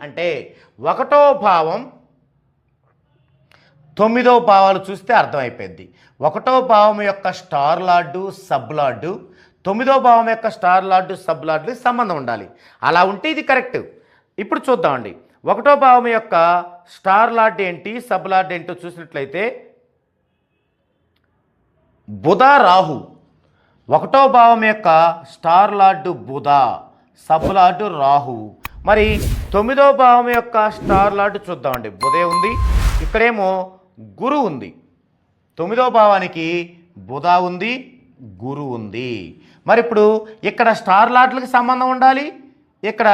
అంటే ఒకటో భావం తొమ్మిదో భావాలు చూస్తే అర్థమైపోయింది. ఒకటో భావం యొక్క స్టార్ లార్డు సబ్ లార్డు తొమ్మిదో భావం యొక్క స్టార్ లార్డు సబ్ లార్డు సంబంధం ఉండాలి. అలా ఉంటే ఇది కరెక్ట్. ఇప్పుడు చూద్దామండి. ఒకటో భావం యొక్క స్టార్ లార్డ్ ఏంటి సబ్ లార్డ్ ఏంటో చూసినట్లయితే బుధ రాహు. ఒకటో భావం యొక్క star lord Budha sub lord Rahu. మరి తొమ్మిదో భావం యొక్క స్టార్ లాట్ చూద్దామండి. బుధే ఉంది. ఇక్కడేమో గురు ఉంది. తొమ్మిదో భావానికి బుధ ఉంది గురు ఉంది. మరి ఇప్పుడు ఇక్కడ స్టార్ లాట్లకి సంబంధం ఉండాలి ఇక్కడ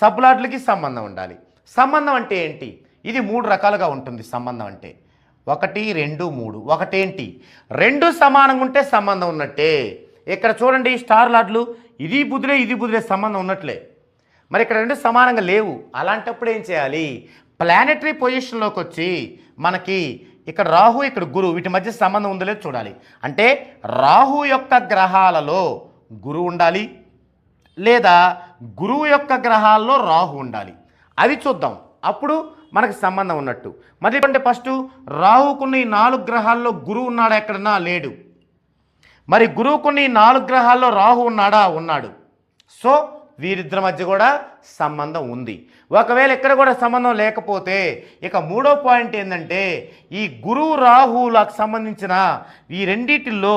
సబ్ లాట్లకి సంబంధం ఉండాలి. సంబంధం అంటే ఏంటి? ఇది మూడు రకాలుగా ఉంటుంది సంబంధం అంటే. ఒకటి రెండు మూడు. ఒకటేంటి? రెండు సమానంగా ఉంటే సంబంధం ఉన్నట్టే. ఇక్కడ చూడండి స్టార్ లాట్లు ఇది బుధులే ఇది బుధులే సంబంధం ఉన్నట్లే. మరి ఇక్కడ రెండు సమానంగా లేవు. అలాంటప్పుడు ఏం చేయాలి? ప్లానెటరీ పొజిషన్లోకి వచ్చి మనకి ఇక్కడ రాహు ఇక్కడ గురువు వీటి మధ్య సంబంధం ఉందో లేదో చూడాలి. అంటే రాహు యొక్క గ్రహాలలో గురువు ఉండాలి లేదా గురువు యొక్క గ్రహాల్లో రాహు ఉండాలి. అది చూద్దాం. అప్పుడు మనకి సంబంధం ఉన్నట్టు. మరి అంటే ఫస్ట్ రాహుకున్న ఈ నాలుగు గ్రహాల్లో గురువు ఉన్నాడా? ఎక్కడన్నా లేడు. మరి గురువుకున్న ఈ నాలుగు గ్రహాల్లో రాహు ఉన్నాడా? ఉన్నాడు. సో వీరిద్దరి మధ్య కూడా సంబంధం ఉంది. ఒకవేళ ఇక్కడ కూడా సంబంధం లేకపోతే ఇక మూడో పాయింట్ ఏంటంటే ఈ గురువు రాహువులకు సంబంధించిన ఈ రెండిటిల్లో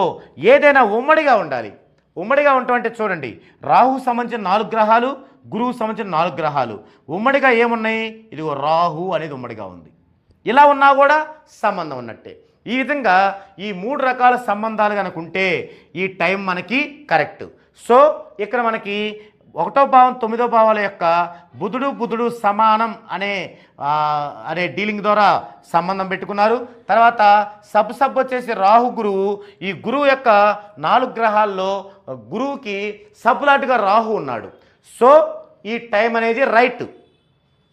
ఏదైనా ఉమ్మడిగా ఉండాలి. ఉమ్మడిగా ఉండటం అంటే చూడండి రాహు సంబంధించిన నాలుగు గ్రహాలు గురువు సంబంధించిన నాలుగు గ్రహాలు. ఉమ్మడిగా ఏమున్నాయి? ఇదిగో రాహు అనేది ఉమ్మడిగా ఉంది. ఇలా ఉన్నా కూడా సంబంధం ఉన్నట్టే. ఈ విధంగా ఈ మూడు రకాల సంబంధాలు కనుక ఉంటే ఈ టైం మనకి కరెక్ట్. సో ఇక్కడ మనకి ఒకటో భావం తొమ్మిదో భావాల యొక్క బుధుడు బుధుడు సమానం అనే అనే డీలింగ్ ద్వారా సంబంధం పెట్టుకున్నారు. తర్వాత సబ్ సబ్ వచ్చేసి రాహు గురువు. ఈ గురువు యొక్క నాలుగు గ్రహాల్లో గురువుకి సబ్లాట్గా రాహు ఉన్నాడు. సో ఈ టైం అనేది రైట్.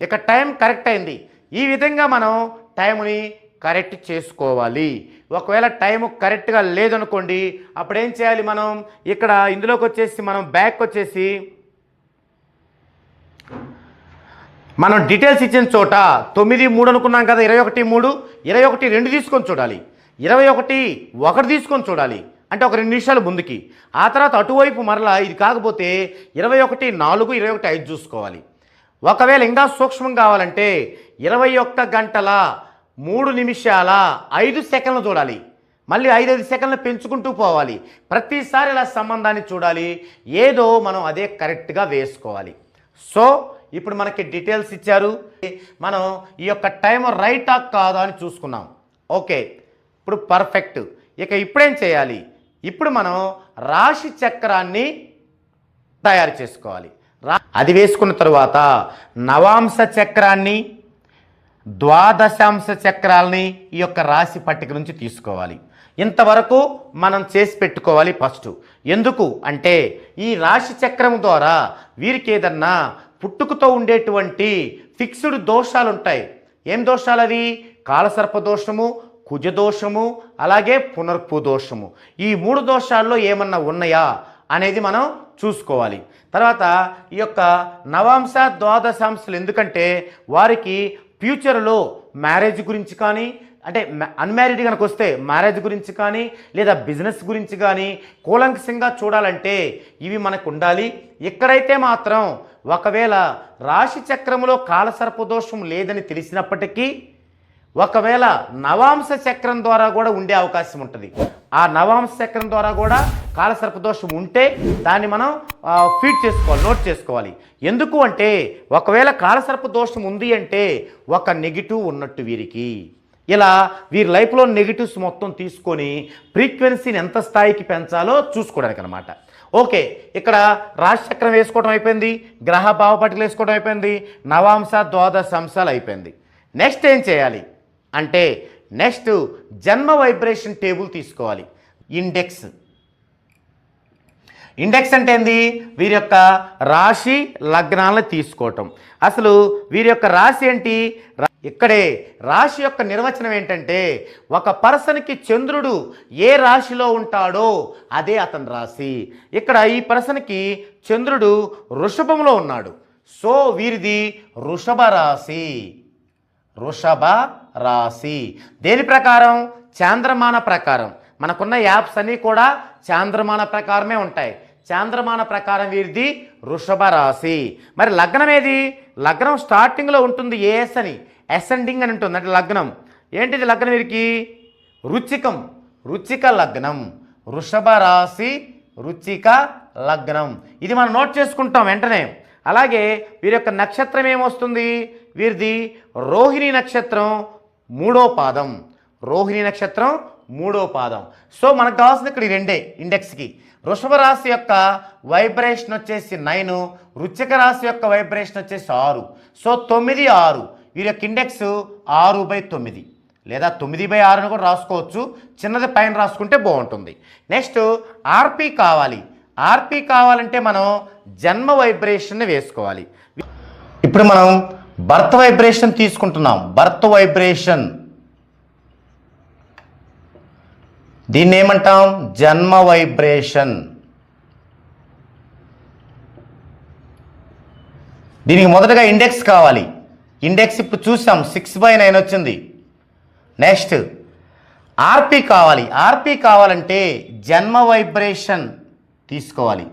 ఇక టైం కరెక్ట్ అయింది. ఈ విధంగా మనం టైంని కరెక్ట్ చేసుకోవాలి. ఒకవేళ టైం కరెక్ట్గా లేదనుకోండి అప్పుడు ఏం చేయాలి మనం? ఇక్కడ ఇందులోకి వచ్చేసి మనం బ్యాక్ వచ్చేసి మనం డీటెయిల్స్ ఇచ్చిన చోట తొమ్మిది మూడు అనుకున్నాం కదా ఇరవై ఒకటి మూడు ఇరవై ఒకటి రెండు తీసుకొని చూడాలి. ఇరవై ఒకటి ఒకటి తీసుకొని చూడాలి. అంటే ఒక రెండు నిమిషాలు ముందుకి. ఆ తర్వాత అటువైపు మరలా ఇది కాకపోతే ఇరవై ఒకటి నాలుగు ఇరవై ఒకటి ఐదు చూసుకోవాలి. ఒకవేళ ఇంకా సూక్ష్మం కావాలంటే ఇరవై ఒక్క గంటల మూడు నిమిషాల ఐదు సెకండ్లు చూడాలి. మళ్ళీ ఐదైదు సెకండ్లు పెంచుకుంటూ పోవాలి. ప్రతిసారి ఇలా సంబంధాన్ని చూడాలి. ఏదో మనం అదే కరెక్ట్గా వేసుకోవాలి. సో ఇప్పుడు మనకి డీటెయిల్స్ ఇచ్చారు. మనం ఈ యొక్క టైం రైటా కాదా అని చూసుకున్నాం. ఓకే ఇప్పుడు పర్ఫెక్ట్ ఇక ఇప్పుడేం చేయాలి? ఇప్పుడు మనం రాశి చక్రాన్ని తయారు చేసుకోవాలి. రా- అది వేసుకున్న తరువాత నవాంశ చక్రాన్ని ద్వాదశాంశ చక్రాలని ఈ యొక్క రాశి పట్టిక నుంచి తీసుకోవాలి. ఇంతవరకు మనం చేసి పెట్టుకోవాలి ఫస్ట్ ఎందుకు? అంటే ఈ రాశి చక్రం ద్వారా వీరికి ఏదన్నా పుట్టుకతో ఉండేటువంటి ఫిక్స్డ్ దోషాలు ఉంటాయి ఏం దోషాలు అవి కాలసర్ప దోషము కుజ దోషము అలాగే పునర్పు దోషము. ఈ మూడు దోషాల్లో ఏమన్నా ఉన్నాయా అనేది మనం చూసుకోవాలి. తర్వాత ఈ యొక్క నవాంశ ద్వాదశాంశలు ఎందుకంటే వారికి ఫ్యూచర్లో మ్యారేజ్ గురించి కానీ అంటే అన్మ్యారీడ్ కనుక వస్తే మ్యారేజ్ గురించి కానీ లేదా బిజినెస్ గురించి కానీ కూలంకషంగా చూడాలంటే ఇవి మనకు ఉండాలి. ఎక్కడైతే మాత్రం ఒకవేళ రాశి చక్రములో కాలసర్పదోషం లేదని తెలిసినప్పటికీ ఒకవేళ నవాంశ చక్రం ద్వారా కూడా ఉండే అవకాశం ఉంటుంది. ఆ నవాంశ చక్రం ద్వారా కూడా కాలసర్పదోషం ఉంటే దాన్ని మనం ఫీడ్ చేసుకోవాలి నోట్ చేసుకోవాలి. ఎందుకు అంటే ఒకవేళ కాలసర్ప దోషం ఉంది అంటే ఒక నెగిటివ్ ఉన్నట్టు వీరికి. ఇలా వీరి లైఫ్లో నెగిటివ్స్ మొత్తం తీసుకొని ఫ్రీక్వెన్సీని ఎంత స్థాయికి పెంచాలో చూసుకోవడానికి అనమాట ఓకే ఇక్కడ రాశిచక్రం వేసుకోవడం అయిపోయింది గ్రహ భావపటికలు వేసుకోవడం అయిపోయింది నవాంశ ద్వాదశ అంశాలు అయిపోయింది. నెక్స్ట్ ఏం చేయాలి? అంటే నెక్స్ట్ జన్మ వైబ్రేషన్ టేబుల్ తీసుకోవాలి. ఇండెక్స్ ఇండెక్స్ అంటే ఏంది? వీరి యొక్క రాశి లగ్నాలను తీసుకోవటం. అసలు వీరి యొక్క రాశి ఏంటి? రా- ఇక్కడే రాశి యొక్క నిర్వచనం ఏంటంటే ఒక పర్సన్కి చంద్రుడు ఏ రాశిలో ఉంటాడో అదే అతని రాశి. ఇక్కడ ఈ పర్సన్కి చంద్రుడు వృషభంలో ఉన్నాడు. సో వీరిది వృషభ రాశి. వృషభ రాశి. దేని ప్రకారం? చాంద్రమాన ప్రకారం. మనకున్న యాప్స్ అన్నీ కూడా చాంద్రమాన ప్రకారమే ఉంటాయి. చాంద్రమాన ప్రకారం వీరిది వృషభ రాశి. మరి లగ్నం ఏది? లగ్నం స్టార్టింగ్లో ఉంటుంది ఏఎస్ అని. అసెండింగ్ అని ఉంటుంది. అంటే లగ్నం. ఏంటిది లగ్నం వీరికి? రుచికం. రుచిక లగ్నం. వృషభ రాశి రుచిక లగ్నం. ఇది మనం నోట్ చేసుకుంటాం వెంటనే. అలాగే వీరి యొక్క నక్షత్రం ఏమొస్తుంది? వీరిది రోహిణి నక్షత్రం మూడో పాదం. రోహిణి నక్షత్రం మూడో పాదం. సో మనకు కావాల్సింది ఇక్కడ ఈ రెండే ఇండెక్స్కి వృషభ రాశి యొక్క వైబ్రేషన్ వచ్చేసి నైన్ వృచ్చిక రాశి యొక్క వైబ్రేషన్ వచ్చేసి ఆరు. సో తొమ్మిది ఆరు. వీరి యొక్క ఇండెక్స్ ఆరు బై తొమ్మిది. లేదా తొమ్మిది బై ఆరుని కూడా రాసుకోవచ్చు. చిన్నది పైన రాసుకుంటే బాగుంటుంది. నెక్స్ట్ ఆర్పి కావాలి. ఆర్పి కావాలంటే మనం జన్మ వైబ్రేషన్ని వేసుకోవాలి. ఇప్పుడు మనం బర్త్ వైబ్రేషన్ తీసుకుంటున్నాం. బర్త్ వైబ్రేషన్ దీన్ని ఏమంటాం? జన్మ వైబ్రేషన్. దీనికి మొదటగా ఇండెక్స్ కావాలి. ఇండెక్స్ ఇప్పుడు చూసాం సిక్స్ బై నైన్ వచ్చింది. నెక్స్ట్ ఆర్పి కావాలి. ఆర్పి కావాలంటే జన్మ వైబ్రేషన్ తీసుకోవాలి.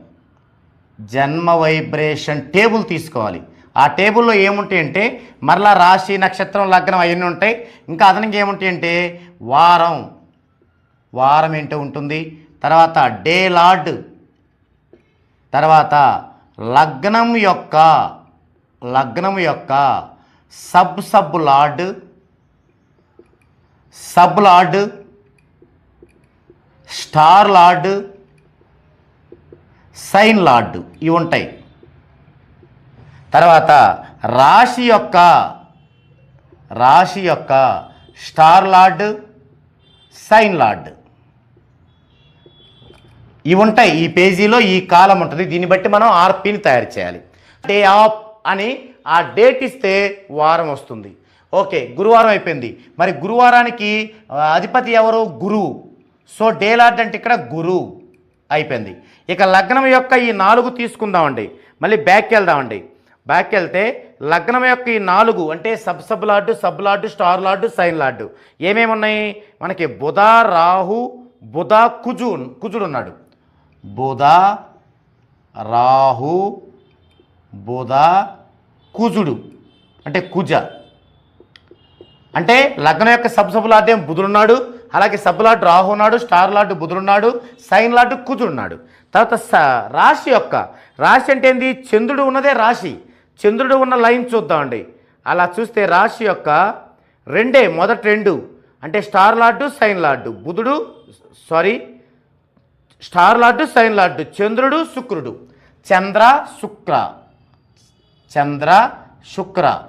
జన్మ వైబ్రేషన్ టేబుల్ తీసుకోవాలి. ఆ టేబుల్లో ఏముంటాయి అంటే మరలా రాశి నక్షత్రం లగ్నం అవన్నీ ఉంటాయి. ఇంకా అదనంగా ఏముంటాయి అంటే వారం. వారం ఏంటో ఉంటుంది. తర్వాత డే లార్డ్. తర్వాత లగ్నం యొక్క లగ్నం యొక్క sub sub lord. Sub lord. Star lord. Sign lord. ఇవి ఉంటాయి. తర్వాత రాశి యొక్క రాశి యొక్క స్టార్ లార్డ్ సైన్ లార్డ్. ఇవి ఉంటాయి ఈ పేజీలో ఈ కాలం ఉంటుంది. దీన్ని బట్టి మనం ఆర్పిని తయారు చేయాలి. డే ఆఫ్ అని ఆ డేట్ ఇస్తే వారం వస్తుంది. ఓకే గురువారం అయిపోయింది. మరి గురువారానికి అధిపతి ఎవరు? గురువు సో డే లార్డ్ అంటే ఇక్కడ గురువు అయిపోయింది. ఇక లగ్నం యొక్క ఈ నాలుగు తీసుకుందామండి. మళ్ళీ బ్యాక్కి వెళ్దామండి. బ్యాక్ వెళ్తే లగ్నం యొక్క ఈ నాలుగు అంటే sub sub lord sub lord star lord sign lord. ఏమేమి ఉన్నాయి మనకి బుధ రాహు బుధ కుజు కుజుడు ఉన్నాడు. బుధ రాహు బుధ కుజుడు. అంటే కుజ. అంటే లగ్నం యొక్క సబ్ సబ్ ఏం బుధుడున్నాడు అలాగే సబ్ లార్డ్ రాహు ఉన్నాడు స్టార్ లార్డ్ బుధుడున్నాడు సైన్ లార్డ్ కుజుడున్నాడు తర్వాత స రాశి యొక్క రాశి అంటే ఏంది? చంద్రుడు ఉన్నదే రాశి. చంద్రుడు ఉన్న లైన్ చూద్దామండి. అలా చూస్తే రాశి యొక్క రెండే మొదటి రెండు. అంటే స్టార్ లార్డు సైన్ లార్డు. బుధుడు sorry star lord sign lord చంద్రుడు శుక్రుడు. చంద్ర శుక్ర. చంద్ర శుక్ర.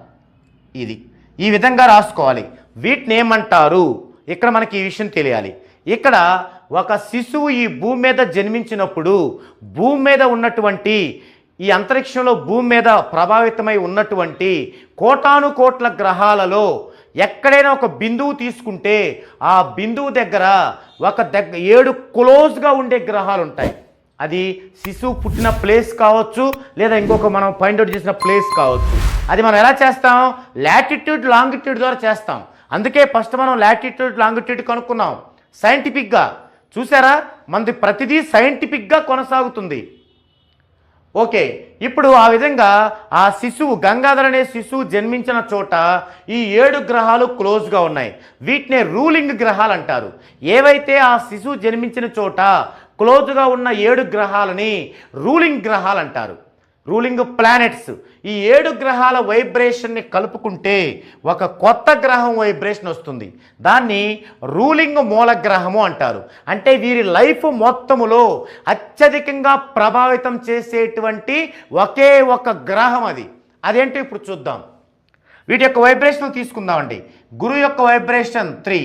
ఇది. ఈ విధంగా రాసుకోవాలి. వీటిని ఏమంటారు? ఇక్కడ మనకి ఈ విషయం తెలియాలి. ఇక్కడ ఒక శిశువు ఈ భూమి మీద జన్మించినప్పుడు భూమి మీద ఉన్నటువంటి ఈ అంతరిక్షంలో భూమి మీద ప్రభావితమై ఉన్నటువంటి కోటాను కోట్ల గ్రహాలలో ఎక్కడైనా ఒక బిందువు తీసుకుంటే ఆ బిందువు దగ్గర ఒక దగ్గర ఏడు క్లోజ్గా ఉండే గ్రహాలు ఉంటాయి అది శిశువు పుట్టిన ప్లేస్ కావచ్చు లేదా ఇంకొక మనం పాయింట్అవుట్ చేసిన ప్లేస్ కావచ్చు. అది మనం ఎలా చేస్తాం? లాటిట్యూడ్ లాంగిట్యూడ్ ద్వారా చేస్తాం. అందుకే ఫస్ట్ మనం లాటిట్యూడ్ లాంగిట్యూడ్ కనుక్కున్నాం. సైంటిఫిక్గా చూసారా? మనది ప్రతిదీ సైంటిఫిక్గా కొనసాగుతుంది. ఓకే ఇప్పుడు ఆ విధంగా ఆ శిశువు గంగాధర్ అనే శిశువు జన్మించిన చోట ఈ ఏడు గ్రహాలు క్లోజ్గా ఉన్నాయి. వీటినే రూలింగ్ గ్రహాలు అంటారు. ఏవైతే ఆ శిశువు జన్మించిన చోట క్లోజ్గా ఉన్న ఏడు గ్రహాలని రూలింగ్ గ్రహాలు అంటారు. Ruling planets. ఈ ఏడు గ్రహాల వైబ్రేషన్ని కలుపుకుంటే ఒక కొత్త గ్రహం వైబ్రేషన్ వస్తుంది. దాన్ని రూలింగ్ మూల గ్రహము అంటారు. అంటే వీరి లైఫ్ మొత్తములో అత్యధికంగా ప్రభావితం చేసేటువంటి ఒకే ఒక గ్రహం అది. అదేంటో ఇప్పుడు చూద్దాం. వీటి యొక్క వైబ్రేషన్ తీసుకుందామండి. గురు యొక్క వైబ్రేషన్ త్రీ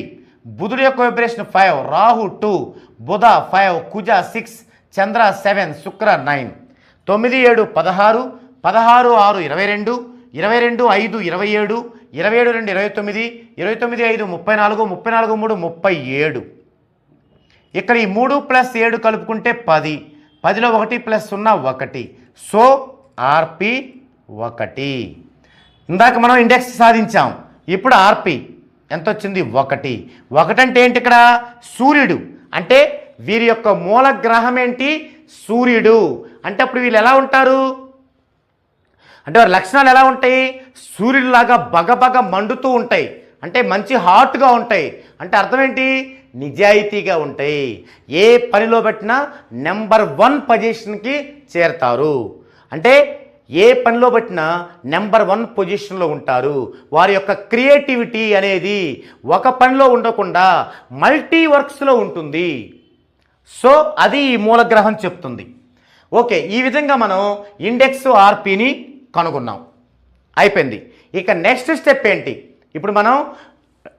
బుధుడి యొక్క vibration five Rahu two Budha five Kuja six Chandra seven Shukra nine. తొమ్మిది ఏడు పదహారు పదహారు ఆరు ఇరవై రెండు ఇరవై రెండు ఐదు ఇరవై ఏడు ఇరవై ఏడు రెండు ఇరవై తొమ్మిది ఇరవై తొమ్మిది ఐదు ముప్పై నాలుగు ముప్పై నాలుగు మూడు ముప్పై ఏడు. ఇక్కడ ఈ మూడు ప్లస్ ఏడు కలుపుకుంటే పది పదిలో ఒకటి ప్లస్ సున్నా ఒకటి. సో ఆర్పి ఒకటి. ఇందాక మనం ఇండెక్స్ సాధించాం ఇప్పుడు ఆర్పి. ఎంత వచ్చింది ఒకటి. ఒకటంటే ఏంటి ఇక్కడ? సూర్యుడు. అంటే వీరి యొక్క మూల గ్రహం ఏంటి సూర్యుడు. అంటే అప్పుడు వీళ్ళు ఎలా ఉంటారు? అంటే వారి లక్షణాలు ఎలా ఉంటాయి? సూర్యుడిలాగా బగబగ మండుతూ ఉంటాయి. అంటే మంచి హాట్గా ఉంటాయి. అంటే అర్థం ఏంటి? నిజాయితీగా ఉంటాయి. ఏ పనిలో పెట్టినా నెంబర్ వన్ పొజిషన్కి చేరతారు. అంటే ఏ పనిలో పెట్టినా నెంబర్ వన్ పొజిషన్లో ఉంటారు. వారి యొక్క క్రియేటివిటీ అనేది ఒక పనిలో ఉండకుండా మల్టీ వర్క్స్లో ఉంటుంది. సో అది ఈ మూలగ్రహం చెప్తుంది. ఓకే ఈ విధంగా మనం ఇండెక్స్ ఆర్పిని కనుగొన్నాం. అయిపోయింది. ఇక నెక్స్ట్ స్టెప్ ఏంటి? ఇప్పుడు మనం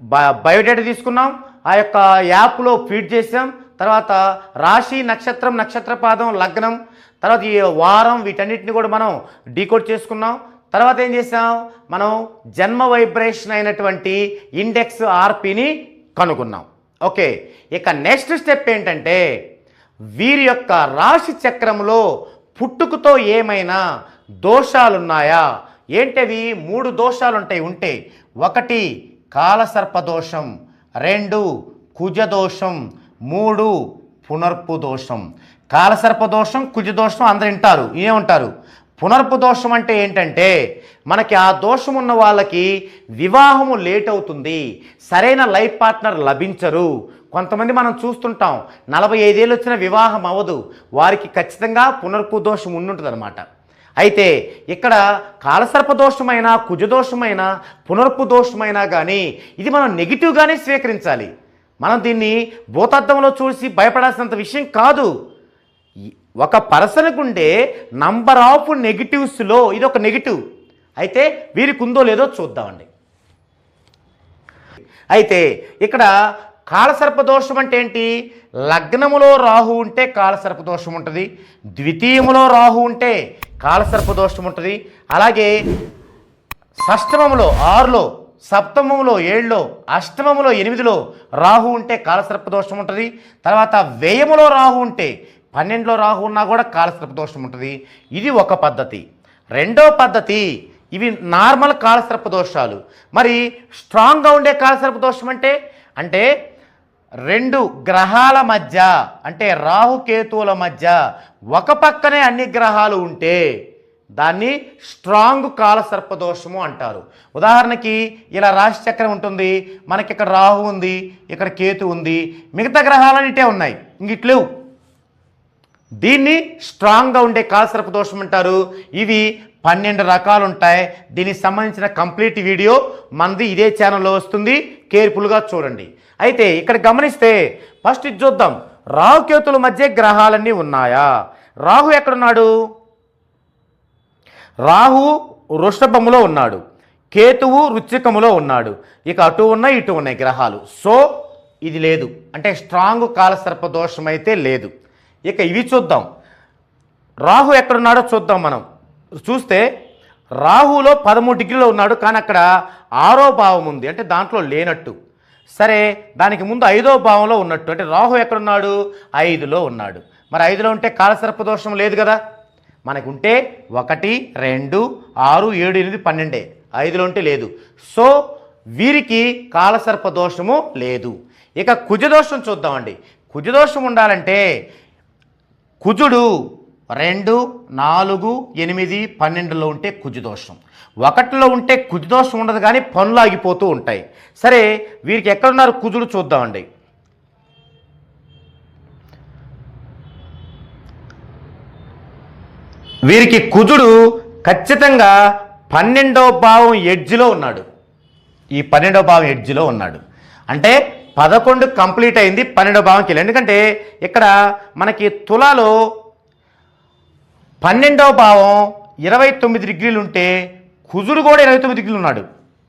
బ- బయోడేటా తీసుకున్నాం. ఆ యొక్క యాప్లో ఫీడ్ చేసాం. తర్వాత రాశి నక్షత్రం నక్షత్రపాదం లగ్నం తర్వాత ఈ వారం వీటన్నిటిని కూడా మనం డీకోడ్ చేసుకున్నాం. తర్వాత ఏం చేసాం? మనం జన్మ వైబ్రేషన్ అయినటువంటి ఇండెక్స్ ఆర్పిని కనుగొన్నాం. ఓకే ఇక నెక్స్ట్ స్టెప్ ఏంటంటే వీరి యొక్క రాశి చక్రంలో పుట్టుకతో ఏమైనా దోషాలున్నాయా? ఏంటవి? మూడు దోషాలు ఉంటాయి ఉంటే. ఒకటి కాలసర్ప దోషం. రెండు కుజదోషం మూడు పునర్పు దోషం. కాలసర్ప దోషం కుజదోషం అందరు వింటారు ఏమంటారు పునర్పు దోషం అంటే ఏంటంటే మనకి ఆ దోషం ఉన్న వాళ్ళకి వివాహము లేట్ అవుతుంది సరైన లైఫ్ పార్ట్నర్ లభించరు. కొంతమంది మనం చూస్తుంటాం నలభై ఐదేళ్ళు వచ్చిన వివాహం అవ్వదు వారికి ఖచ్చితంగా పునర్పు దోషం ఉండుంటుంది అనమాట అయితే ఇక్కడ కాలసర్ప దోషమైనా కుజదోషమైన పునర్పు దోషమైనా కానీ ఇది మనం నెగిటివ్గానే స్వీకరించాలి. మనం దీన్ని భూతద్దంలో చూసి భయపడాల్సినంత విషయం కాదు. ఒక పర్సన్కు ఉండే నంబర్ ఆఫ్ నెగిటివ్స్లో ఇది ఒక నెగిటివ్. అయితే వీరికి ఉందో లేదో చూద్దామండి. అయితే ఇక్కడ కాలసర్ప దోషం అంటే ఏంటి? లగ్నములో రాహు ఉంటే కాలసర్ప దోషం ఉంటుంది ద్వితీయములో రాహు ఉంటే కాలసర్ప దోషం ఉంటుంది. అలాగే షష్టమములో ఆరులో సప్తమములో ఏడులో అష్టమములో ఎనిమిదిలో రాహు ఉంటే కాలసర్ప దోషం ఉంటుంది. తర్వాత వ్యయములో రాహు ఉంటే పన్నెండులో రాహు ఉన్నా కూడా కాలసర్ప దోషం ఉంటుంది. ఇది ఒక పద్ధతి. రెండో పద్ధతి ఇవి నార్మల్ కాలసర్ప దోషాలు మరి స్ట్రాంగ్గా ఉండే కాలసర్ప దోషం అంటే? అంటే రెండు గ్రహాల మధ్య అంటే రాహుకేతువుల మధ్య ఒక పక్కనే అన్ని గ్రహాలు ఉంటే దాన్ని స్ట్రాంగ్ కాలసర్ప దోషము అంటారు. ఉదాహరణకి ఇలా రాశి చక్రం ఉంటుంది మనకి ఇక్కడ రాహు ఉంది ఇక్కడ కేతు ఉంది మిగతా గ్రహాలన్నిటే ఉన్నాయి ఇంక ఇట్లేవు. దీన్ని స్ట్రాంగ్గా ఉండే కాలసర్ప దోషం అంటారు. ఇవి పన్నెండు రకాలు ఉంటాయి దీనికి సంబంధించిన కంప్లీట్ వీడియో మనది ఇదే ఛానల్లో వస్తుంది. కేర్ఫుల్గా చూడండి. అయితే ఇక్కడ గమనిస్తే ఫస్ట్ ఇది చూద్దాం. రాహుకేతుల మధ్య గ్రహాలన్నీ ఉన్నాయా? రాహు ఎక్కడున్నాడు? రాహు వృషభములో ఉన్నాడు. కేతువు రుచికములో ఉన్నాడు. ఇక అటు ఉన్నాయి ఇటు ఉన్నాయి గ్రహాలు. సో ఇది లేదు. అంటే స్ట్రాంగ్ కాలసర్ప దోషం అయితే లేదు. ఇక ఇవి చూద్దాం. రాహు ఎక్కడున్నాడో చూద్దాం మనం. చూస్తే రాహులో పదమూడు డిగ్రీలో ఉన్నాడు కానీ అక్కడ ఆరో భావం ఉంది. అంటే దాంట్లో లేనట్టు. సరే దానికి ముందు ఐదో భావంలో ఉన్నట్టు. అంటే రాహు ఎక్కడున్నాడు? ఐదులో ఉన్నాడు. మరి ఐదులో ఉంటే కాలసర్ప దోషం లేదు కదా. మనకు ఉంటే ఒకటి రెండు ఆరు ఏడు ఎనిమిది పన్నెండే. ఐదులో ఉంటే లేదు. సో వీరికి కాలసర్ప దోషము లేదు. ఇక కుజదోషం చూద్దామండి. కుజదోషం ఉండాలంటే కుజుడు రెండు నాలుగు ఎనిమిది పన్నెండులో ఉంటే కుజుదోషం ఒకటిలో ఉంటే కుజుదోషం ఉండదు కానీ పనులు ఆగిపోతూ ఉంటాయి. సరే వీరికి ఎక్కడున్నారు కుజుడు చూద్దామండి. వీరికి కుజుడు ఖచ్చితంగా పన్నెండవ భావం ఎడ్జిలో ఉన్నాడు. ఈ పన్నెండవ భావం ఎడ్జిలో ఉన్నాడు. అంటే పదకొండు కంప్లీట్ అయింది పన్నెండవ భావంకి వెళ్ళి. ఎందుకంటే ఇక్కడ మనకి తులాలో పన్నెండవ భావం ఇరవై తొమ్మిది డిగ్రీలు ఉంటే కుజుడు కూడా ఇరవై తొమ్మిది డిగ్రీలు ఉన్నాడు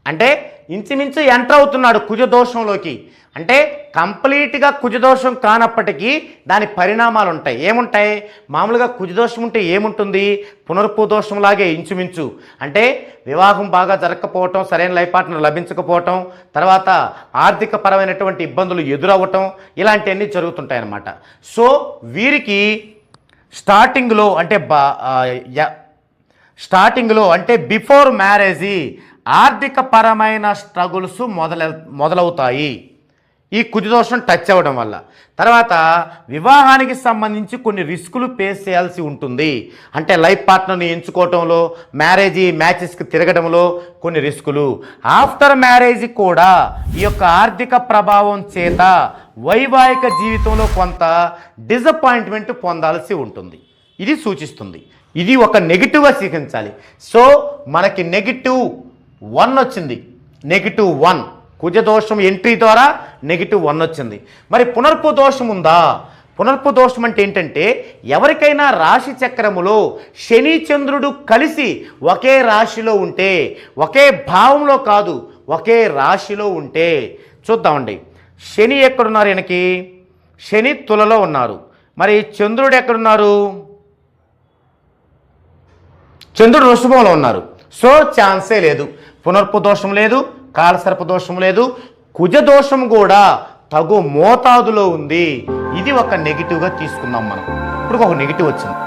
అంటే ఇంచుమించు ఎంటర్ అవుతున్నాడు కుజ దోషంలోకి అంటే కంప్లీట్గా కుజదోషం కానప్పటికీ దాని పరిణామాలు ఉంటాయి ఏముంటాయి? మామూలుగా కుజదోషం ఉంటే ఏముంటుంది? పునర్పు దోషంలాగే ఇంచుమించు. అంటే వివాహం బాగా జరగకపోవటం సరైన లైఫ్ పార్ట్నర్ లభించకపోవటం తర్వాత ఆర్థిక పరమైనటువంటి ఇబ్బందులు ఎదురవ్వటం ఇలాంటివన్నీ జరుగుతుంటాయి అన్నమాట సో వీరికి స్టార్టింగ్లో అంటే బా స్టార్టింగ్లో అంటే బిఫోర్ మ్యారేజీ ఆర్థిక పరమైన స్ట్రగుల్స్ మొదల మొదలవుతాయి. ఈ కుజదోషం టచ్ అవ్వడం వల్ల. తర్వాత వివాహానికి సంబంధించి కొన్ని రిస్కులు ఫేస్ చేయాల్సి ఉంటుంది. అంటే లైఫ్ పార్ట్నర్ని ఎంచుకోవటంలో మ్యారేజ్ మ్యాచెస్కి తిరగడంలో కొన్ని రిస్కులు. ఆఫ్టర్ మ్యారేజ్ కూడా ఈ యొక్క ఆర్థిక ప్రభావం చేత వైవాహిక జీవితంలో కొంత డిసప్పాయింట్మెంట్ పొందాల్సి ఉంటుంది. ఇది సూచిస్తుంది. ఇది ఒక నెగిటివ్గా స్వీకరించాలి. సో మనకి నెగిటివ్ వన్ వచ్చింది. నెగిటివ్ వన్ కుజదోషం ఎంట్రీ ద్వారా నెగిటివ్ వన్ వచ్చింది. మరి పునర్పు దోషం ఉందా? పునర్పు దోషం అంటే ఏంటంటే ఎవరికైనా రాశి చక్రములో శని చంద్రుడు కలిసి ఒకే రాశిలో ఉంటే ఒకే భావంలో కాదు ఒకే రాశిలో ఉంటే చూద్దామండి. శని ఎక్కడున్నారు ఈయనకి? శని తులలో ఉన్నారు. మరి చంద్రుడు ఎక్కడున్నారు? చంద్రుడు వృషభంలో ఉన్నారు. సో ఛాన్సే లేదు. పునర్పు దోషం లేదు కాలసర్ప దోషం లేదు కుజ దోషం కూడా తగు మోతాదులో ఉంది. ఇది ఒక నెగిటివ్గా తీసుకుందాం మనం. ఇప్పుడు ఒక నెగిటివ్ వచ్చింది.